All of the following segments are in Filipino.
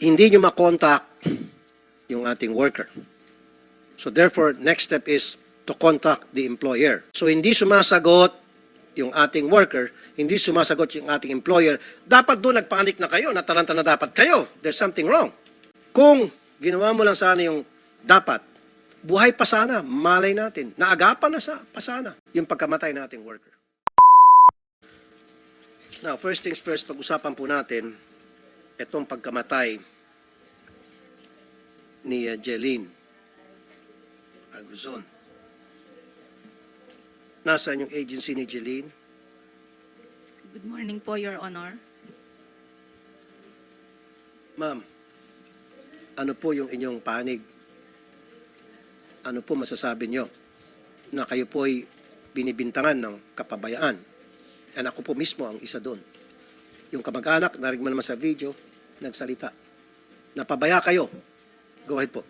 hindi nyo makontak yung ating worker. So therefore, next step is to contact the employer. So hindi sumasagot yung ating worker, hindi sumasagot yung ating employer, dapat doon nagpanik na kayo, nataranta na dapat kayo. There's something wrong. Kung ginawa mo lang sana yung dapat, buhay pa sana, malay natin. Naagapan na sa, pa sana yung pagkamatay ng ating worker. Now, first things first, pag-usapan po natin itong pagkamatay ni uh, Jeline Arguzon. Nasaan yung agency ni Jeline? Good morning po, Your Honor. Ma'am, ano po yung inyong panig? Ano po masasabi nyo na kayo po ay binibintangan ng kapabayaan? And ako po mismo ang isa doon. Yung kamag-anak, narinig mo naman sa video, nagsalita. Napabaya kayo. Go ahead po.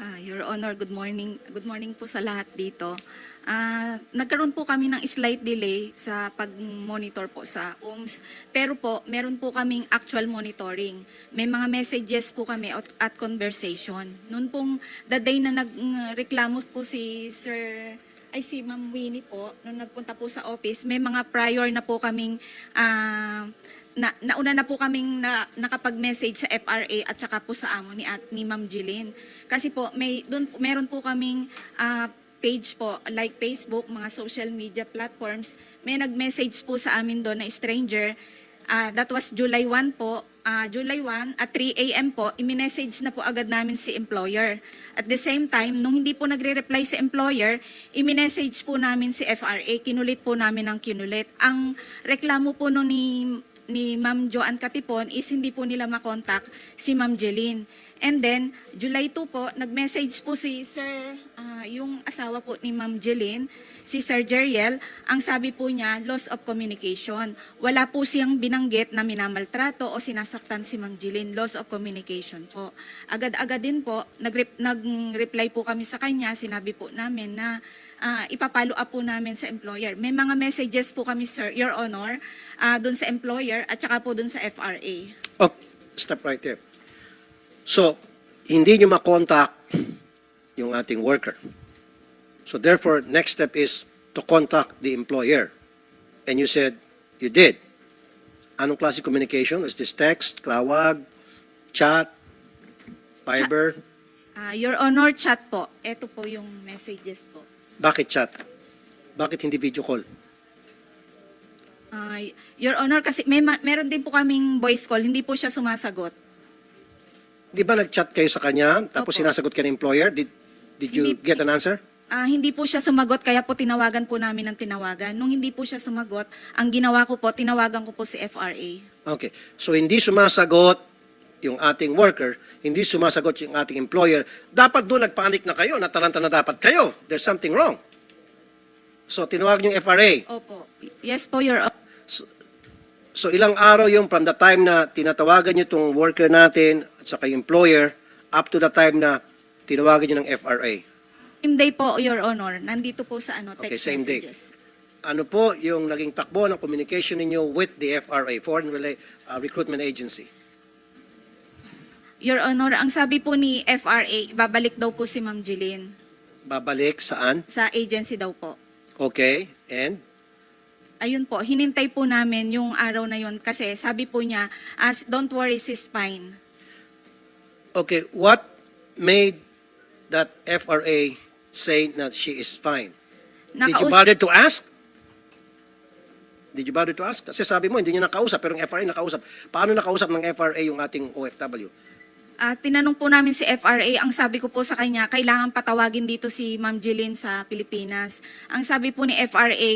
Ah, Your Honor, good morning. Good morning po sa lahat dito. Ah, nagkaroon po kami ng slight delay sa pag-monitor po sa OMS. Pero po, meron po kaming actual monitoring. May mga messages po kami at, at conversation. Noon pong the day na nagreklamo po si Sir ay si Ma'am Winnie po, nung nagpunta po sa office, may mga prior na po kaming ah, na, nauna na po kaming na, nakapag-message sa FRA at saka po sa amo ni, at, ni Ma'am Jeline. Kasi po, may, dun, meron po kaming ah, page po, like Facebook, mga social media platforms. May nag-message po sa amin doon na stranger. Ah, that was July 1 po. Ah, July 1 at 3 a.m. po, i-message na po agad namin si employer. At the same time, nung hindi po nagre-reply si employer, i-message po namin si FRA, kinulit po namin ang kinulit. Ang reklamo po no ni ni Ma'am Joanne Katipon is hindi po nila makontak si Ma'am Jeline. And then, July 2 po, nag-message po si Sir, ah, yung asawa po ni Ma'am Jeline, si Sir Jeriel, ang sabi po niya, loss of communication. Wala po siyang binanggit na minamaltrato o sinasaktan si Ma'am Jeline, loss of communication po. Agad-agad din po, nag-rep- nag-reply po kami sa kanya, sinabi po namin na ah, ipapalo up po namin sa employer. May mga messages po kami, Sir, Your Honor, ah, dun sa employer at saka po dun sa FRA. Oh, stop right there. So, hindi nyo makontak yung ating worker. So therefore, next step is to contact the employer. And you said you did. Anong klase communication? Is this text, klawag, chat, Viber? Ah, Your Honor, chat po. Ito po yung messages po. Bakit chat? Bakit hindi video call? Ah, Your Honor, kasi may ma- meron din po kaming voice call, hindi po siya sumasagot. Di ba nag-chat kayo sa kanya, tapos Opo. sinasagot ka ng employer? Did, did you Hindi- get an answer? Ah, hindi po siya sumagot, kaya po tinawagan po namin ng tinawagan. Nung hindi po siya sumagot, ang ginawa ko po, tinawagan ko po si FRA. Okay. So hindi sumasagot yung ating worker, hindi sumasagot yung ating employer, dapat doon nagpanik na kayo, nataranta na dapat kayo. There's something wrong. So tinawag yung FRA. Opo. Yes po, Your Honor. So ilang araw yung from the time na tinatawagan nyo itong worker natin at saka yung employer up to the time na tinawagan nyo ng FRA. Same day po, Your Honor. Nandito po sa ano, Okay, text same day. messages. Ano po yung naging takbo ng communication ninyo with the FRA, Foreign Rela- uh, Recruitment Agency? Your Honor, ang sabi po ni FRA, babalik daw po si Ma'am Jeline Babalik saan? sa agency daw po. Okay. And? Ayun po, hinintay po namin yung araw na yun kasi sabi po niya, as don't worry, she's fine. Okay, what made that FRA say that she is fine? Did you Nakaus- bother to ask? Did you bother to ask? Kasi sabi mo, hindi niya nakausap, pero yung FRA nakausap. Paano nakausap ng FRA yung ating OFW? Ah, tinanong po namin si FRA, ang sabi ko po sa kanya, kailangan patawagin dito si Ma'am Jeline sa Pilipinas. Ang sabi po ni FRA,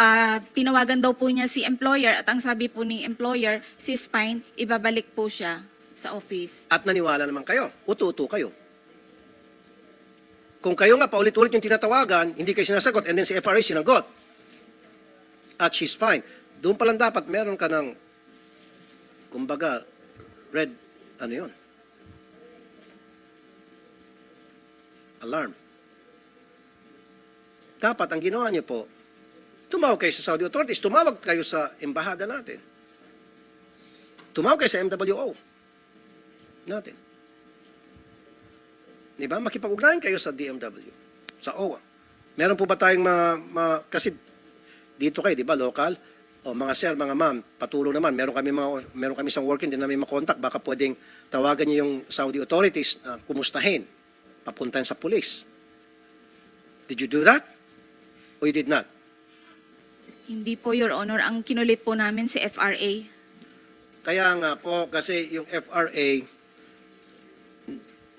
ah, tinawagan daw po niya si employer at ang sabi po ni employer, she's fine, ibabalik po siya sa office. At naniwala naman kayo. Utu-utu kayo. Kung kayo nga paulit-ulit yung tinatawagan, hindi kayo sinasagot, and then si FRA sinagot. At she's fine. Doon pa lang dapat meron ka ng, kumbaga, red, ano yun? Alarm. Dapat ang ginawa niyo po, tumawag kayo sa Saudi authorities, tumawag kayo sa embahada natin. tumawag kayo sa MWO. Natin. Di ba? Makipag-ugnayan kayo sa DMW, sa OWA. Meron po ba tayong ma, ma- kasi dito kayo, di ba, local? O mga sir, mga ma'am, patulong naman. Meron kami mga meron kami isang working din namin makontak. Baka pwedeng tawagan niyo yung Saudi authorities na kumustahin, papuntahin sa police. Did you do that? Or you did not? Hindi po, Your Honor. Ang kinulit po namin si FRA. Kaya nga po, kasi yung FRA,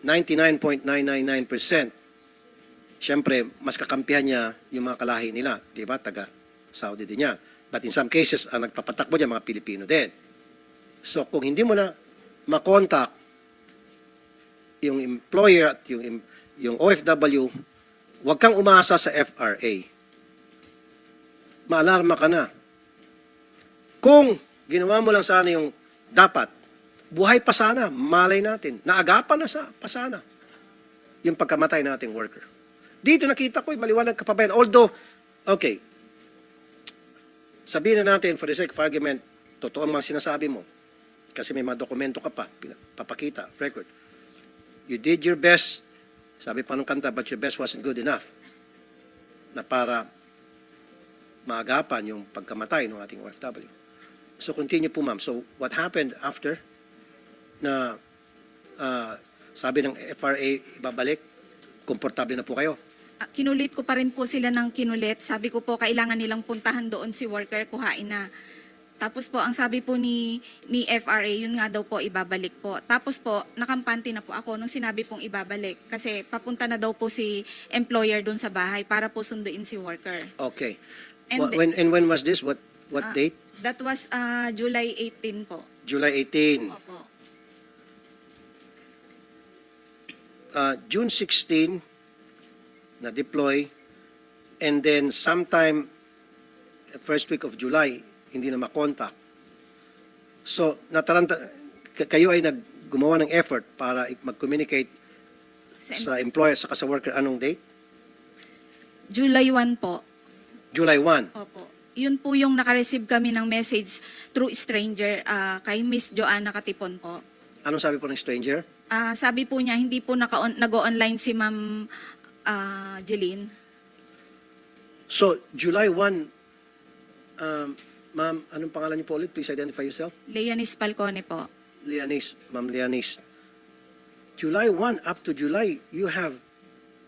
99.999%, siyempre, mas kakampihan niya yung mga kalahi nila. Di ba? Taga Saudi din niya. But in some cases, ang nagpapatakbo niya, mga Pilipino din. So, kung hindi mo na makontak yung employer at yung, yung OFW, huwag kang umasa sa FRA. Maalarma ka na. Kung ginawa mo lang sana yung dapat, buhay pa sana, malay natin. Naagapan na sa pa sana yung pagkamatay nating worker. Dito nakita ko, eh, maliwanag ka pa ba yan? Although, okay, sabihin na natin, for the sake of argument, totoo ang mga sinasabi mo. Kasi may mga dokumento ka pa, papakita, record. You did your best, sabi pa nung kanta, but your best wasn't good enough na para maagapan yung pagkamatay ng ating OFW. So continue po ma'am. So what happened after na ah, sabi ng FRA ibabalik, komportable na po kayo? Ah, kinulit ko pa rin po sila ng kinulit. Sabi ko po, kailangan nilang puntahan doon si worker, kuhain na. Tapos po, ang sabi po ni, ni FRA, yun nga daw po, ibabalik po. Tapos po, nakampante na po ako nung sinabi pong ibabalik. Kasi papunta na daw po si employer doon sa bahay para po sunduin si worker. Okay. And the- when and when was this? What what Ah, date? That was ah, July 18 po. July 18. Opo. Uh, June 16 na deploy and then sometime first week of July hindi na makontak. So nataranta kayo ay nag gumawa ng effort para mag-communicate Sa- sa employer sa sa worker anong date? July 1 po. July 1. Opo. Yun po yung nakareceive kami ng message through stranger ah, kay Miss Joanna Katipon po. Anong sabi po ng stranger? Ah, sabi po niya, hindi po naka nag-online si Ma'am ah, Jeline. So July 1 um, ma'am, anong pangalan niyo po ulit? Please identify yourself. Leonis Falcone po. Lianis, Ma'am Lianis. July 1 up to July, you have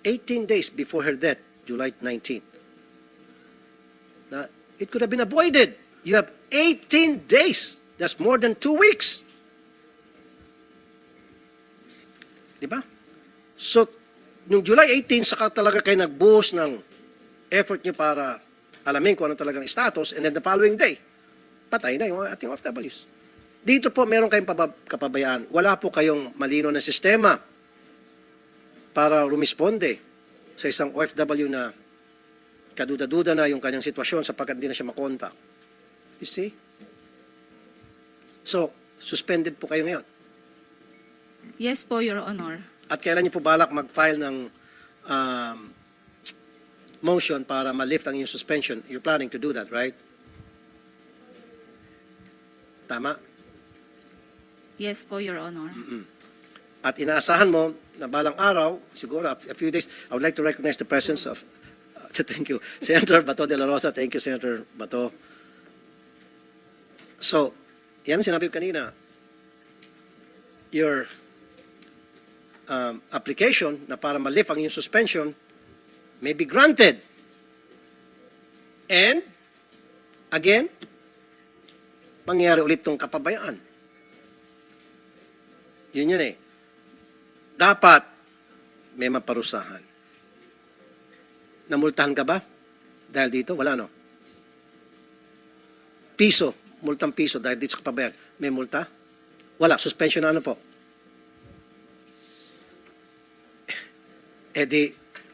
18 days before her death, July 19. Now, it could have been avoided. You have 18 days. That's more than two weeks. Di ba? So, nung July 18, saka talaga kayo nag-boost ng effort nyo para alamin kung ano talagang status, and then the following day, patay na yung ating OFWs. Dito po, meron kayong kapabayaan. Wala po kayong malino na sistema para rumisponde sa isang OFW na kaduda-duda na yung kanyang sitwasyon sapagkat hindi na siya makontak. You see? So, suspended po kayo ngayon. Yes po, Your Honor. At kailan niyo po balak mag-file ng um, motion para ma-lift ang inyong suspension? You're planning to do that, right? Tama? Yes po, Your Honor. At inaasahan mo na balang araw, siguro a a few days, I would like to recognize the presence of, thank you, Senator Bato de la Rosa. Thank you, Senator Bato. So, yan ang sinabi ko kanina. Your um, application na para ma-lift ang iyong suspension may be granted. And, again, mangyari ulit tong kapabayaan. Yun yun eh. Dapat may maparusahan. Namultahan ka ba? Dahil dito, wala no? Piso, multang piso dahil dito sa kapabayan. May multa? Wala, suspension na ano po? Eh di,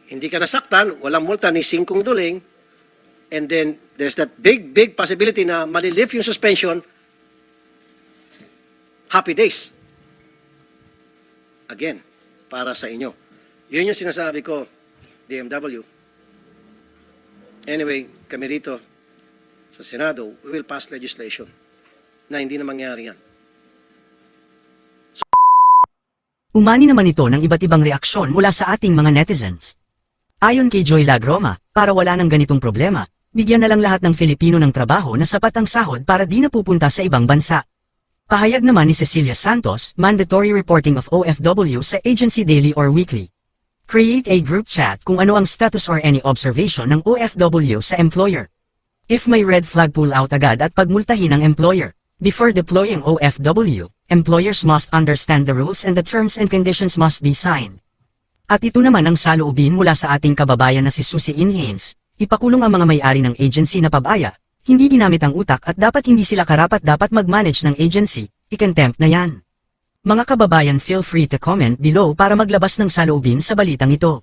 hindi ka nasaktan, walang multa ni singkong duling, and then there's that big, big possibility na malilift yung suspension, happy days again, para sa inyo. Yun yung sinasabi ko, DMW. Anyway, kami rito sa Senado, we will pass legislation na hindi na mangyari yan. Umani naman ito ng iba't ibang reaksyon mula sa ating mga netizens. Ayon kay Joy Lagroma, para wala ng ganitong problema, bigyan na lang lahat ng Filipino ng trabaho na sapat ang sahod para di na pupunta sa ibang bansa. Pahayag naman ni Cecilia Santos, mandatory reporting of OFW sa agency daily or weekly. Create a group chat kung ano ang status or any observation ng OFW sa employer. If may red flag pull out agad at pagmultahin ang employer. Before deploying OFW, employers must understand the rules and the terms and conditions must be signed. At ito naman ang saloobin mula sa ating kababayan na si Susie Inhanes, ipakulong ang mga may-ari ng agency na pabaya, hindi ginamit ang utak at dapat hindi sila karapat dapat mag-manage ng agency, ikontempt na yan. Mga kababayan feel free to comment below para maglabas ng saloobin sa balitang ito.